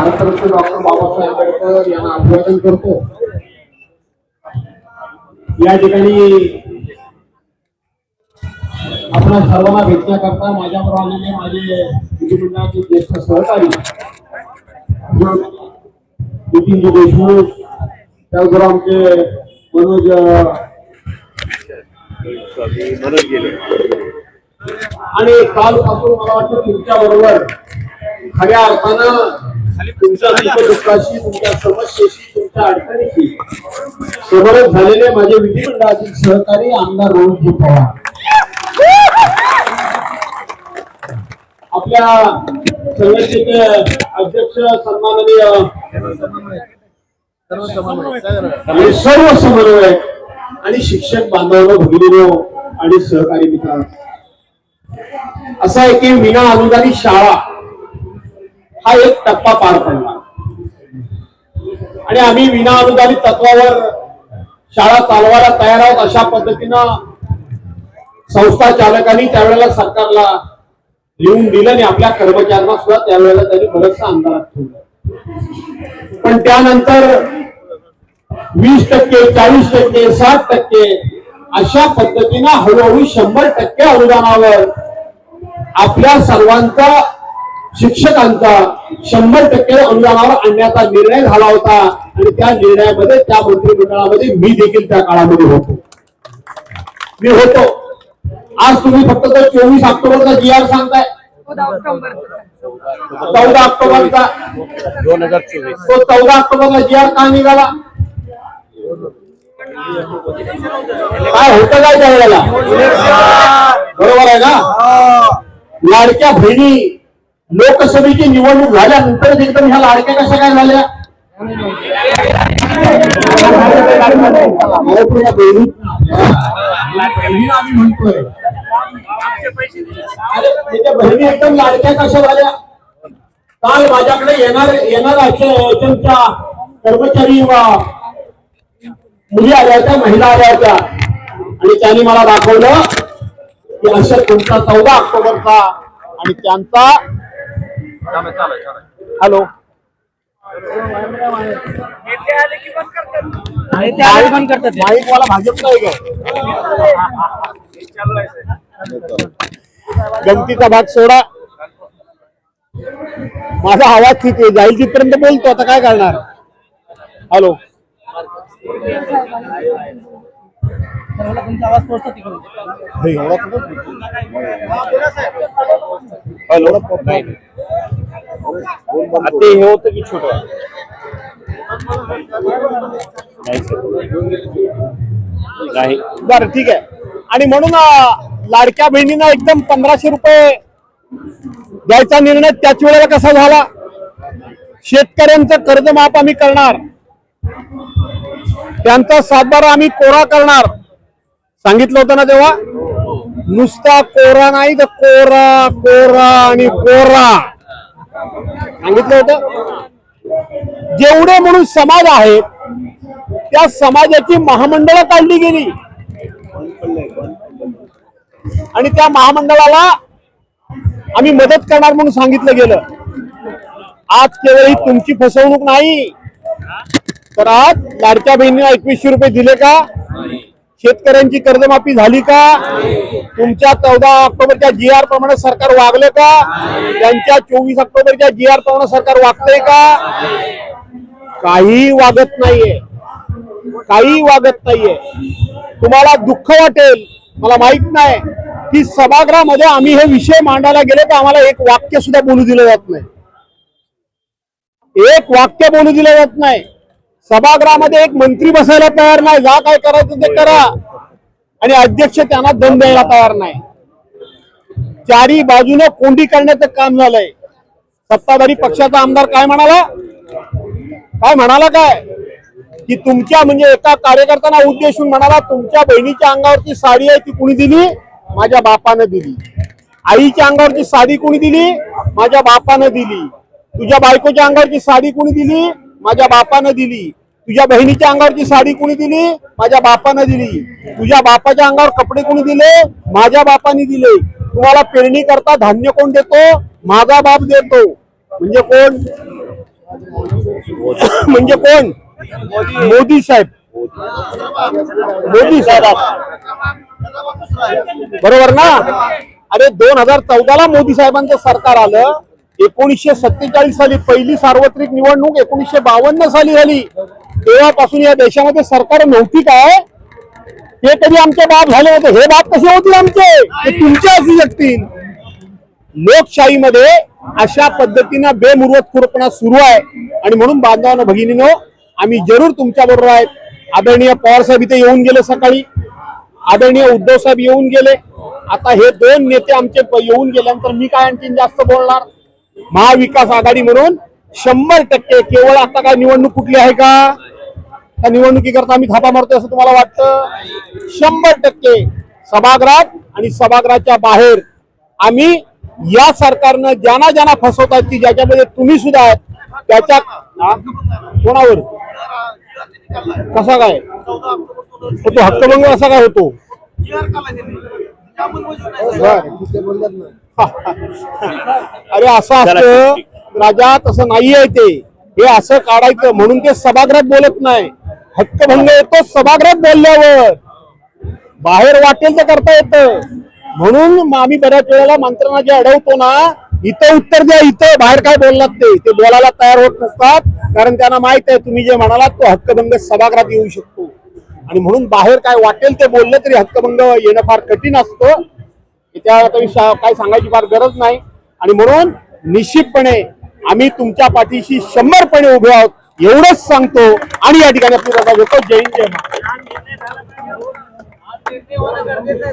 Bharat Ratna doctor Babasaheb Ambedkar यांना अभिवादन करतो. या ठिकाणी आपण सर्वांना भेटण्याकरता माझ्याबरोबर आलेले माझे विधिमंडळाचे ज्येष्ठ सहकारी नितीनजी देशमुख त्याचबरोबर आमचे मनोज आणि कालपासून मला वाटतं तुमच्या बरोबर खऱ्या अर्थानं तुमच्या दुःख दुःखाशी तुमच्या समस्येशी तुमच्या अडचणीशी सोबत झालेले माझे विधिमंडळातील सहकारी आमदार रोहितजी पवार. आपल्या संघटनेचे अध्यक्ष सन्माननीय आणि सर्व समन्वय आणि शिक्षक बांधवांनो भगिनीनो आणि सहकारी मित्रांनो. असं आहे की विना अनुदानित शाळा हा एक टप्पा पार पडला. आणि आम्ही विना अनुदानित तत्वावर शाळा चालवायला तयार आहोत अशा पद्धतीनं संस्था चालकांनी त्यावेळेला सरकारला लिहून दिलं आणि आपल्या कर्मचाऱ्यांना सुद्धा त्यावेळेला त्यांनी बरंचसं अंधारात ठेवलं. पण त्यानंतर वीस टक्के चाळीस टक्के साठ टक्के अशा पद्धतीनं हळूहळू शंभर टक्के अनुदानावर आपल्या सर्वांचा शिक्षकांचा शंभर टक्के अनुदानावर आणण्याचा निर्णय झाला होता. आणि त्या निर्णयामध्ये त्या मंत्रिमंडळामध्ये मी देखील त्या काळामध्ये होतो. मी होतो. आज तुम्ही फक्त तो चोवीस ऑक्टोबरचा जी आर सांगताय. चौदा ऑक्टोबरचा. दोन हजार चोवीस. तो चौदा ऑक्टोबरला जी आर का निघाला? काय होतं काय त्यावेळेला? बरोबर आहे ना? लाडक्या बहिणी लोकसभेची निवडणूक झाल्यानंतर एकदम ह्या लाडक्या कशा काय झाल्या? बहिणी बहिणीला आम्ही म्हणतोय त्याच्या बहिणी एकदम लाडक्या कशा झाल्या? काल माझ्याकडे येणार येणार तुमच्या कर्मचारी मुली आल्या होत्या महिला आल्या होत्या. आणि त्यांनी मला दाखवलं की अशा तुमचा चौदा ऑक्टोबरचा आणि त्यांचा हॅलो। माईक वाला भाजप नाही काय गमतीचा भाग सोडा। माझा आवाज़ ठीक आहे जाईल तिथपर्यंत बोलतो आता काय करणार? हॅलो. हे एवढा कुठं हॅलो. ते हे होतं की छोट? नाही. बरं ठीक आहे. आणि म्हणून लाडक्या बहिणींना एकदम पंधराशे रुपये द्यायचा निर्णय त्याच वेळेला कसा झाला? शेतकऱ्यांचं कर्जमाफ आम्ही करणार. त्यांचा सातबारा आम्ही कोरा करणार. सांगितलं होतं ना तेव्हा? नुसता कोरा नाही तर कोरा कोरा आणि कोरा. सांगितलं होतं? जेवढे म्हणून समाज आहेत त्या समाजाची महामंडळं काढली गेली. आणि त्या महामंडळाला आम्ही मदत करणार म्हणून सांगितलं गेलं. आज केवळ ही तुमची फसवणूक नाही तर आज लाडक्या बहिणीला एकवीसशे रुपये दिले का? शेतकऱ्यांची कर्जमाफी झाली का? तुमच्या चौदा ऑक्टोबरच्या जी आर प्रमाणे सरकार वागले का? त्यांच्या चोवीस ऑक्टोबरच्या जी आर प्रमाणे सरकार वागतंय का? काही वागत नाहीये. काही वागत नाहीये. तुम्हाला दुःख वाटेल. मला माहीत नाही. की सभागृहामध्ये आम्ही हे विषय मांडायला गेले तर आम्हाला एक वाक्य सुद्धा बोलू दिलं जात नाही. एक वाक्य बोलू दिलं जात नाही. सभागृहामध्ये एक मंत्री बसायला तयार नाही. जा काय करायचं ते करा. आणि अध्यक्ष त्यांना दम द्यायला तयार नाही. चारी बाजूने कोंडी करण्याचं काम झालंय. सत्ताधारी पक्षाचा आमदार काय म्हणाला? काय म्हणाला काय? की तुमच्या म्हणजे एका कार्यकर्त्यांना उद्देशून म्हणाला तुमच्या बहिणीच्या अंगावरची साडी आहे ती कुणी दिली? माझ्या बापानं दिली. आईच्या अंगावरची साडी कुणी दिली? माझ्या बापानं दिली. तुझ्या बायकोच्या अंगावरची साडी कुणी दिली? माझ्या बापानं दिली. तुझ्या बहिणीच्या अंगावरची साडी कुणी दिली? माझ्या बापानं दिली. तुझ्या बापाच्या अंगावर कपडे कुणी दिले? माझ्या बापाने दिले. तुम्हाला पेरणी करता धान्य कोण देतो? माझा बाप देतो. म्हणजे कोण? म्हणजे कोण? मोदी साहेब. मोदी साहेब. बरोबर ना? अरे दोन हजार चौदाला मोदी साहेबांचं सरकार आलं. एकोणीसशे सत्तेचाळीस साली पहिली सार्वत्रिक निवडणूक एकोणीसशे बावन्न साली झाली. तेव्हापासून या देशामध्ये सरकार नव्हती काय? हे कधी आमचे बाप झाले होते? हे बाप कसे होतील आमचे? ते तुमचे असू शकतील. लोकशाहीमध्ये अशा पद्धतीनं बेमुरवतपूर्वपणा सुरू आहे. आणि म्हणून बांधवानं भगिनीनो आम्ही जरूर तुमच्या बरोबर आहेत आदरणीय पवार साहेब इथे येऊन गेले सकाळी. आदरणीय उद्धव साहेब येऊन गेले. आता हे दोन नेते आमचे येऊन गेल्यानंतर मी काय आणखी जास्त बोलणार? महाविकास आघाडी म्हणून शंभर टक्के केवळ आता काय निवडणूक कुठली आहे का? त्या निवडणुकीकरता आम्ही थापा मारतोय असं तुम्हाला वाटतं? शंभर टक्के सभागृहात आणि सभागृहाच्या बाहेर आम्ही या सरकारनं ज्यांना ज्यांना फसवतात की ज्याच्यामध्ये तुम्ही सुद्धा आहात त्याच्या? कोणावर? कसा काय? तो हक्कभंग असा काय होतो? अरे असं असतं राजा तसं नाही आहे ते. हे असं काढायचं म्हणून ते सभागृहात बोलत नाही. हक्कभंग येतो सभागृहात बोलल्यावर. बाहेर वाटेल तर करता येत. म्हणून आम्ही बऱ्याच वेळेला मंत्र्यांना जे अडवतो ना इथं उत्तर द्या इथं बाहेर काय बोललात ते? ते बोलायला तयार होत नसतात. कारण त्यांना माहीत आहे तुम्ही जे म्हणालात तो हक्कभंग सभागृहात येऊ शकतो. आणि म्हणून बाहेर काय वाटेल ते बोललं तरी हक्कभंग येणं फार कठीण असतं. त्या काय सांगायची फार गरज नाही. आणि म्हणून निश्चितपणे आम्ही तुमच्या पाठीशी शंभरपणे उभे आहोत. एवढंच सांगतो आणि या ठिकाणी आपली रजा घेतो. जय हिंद जय महाराज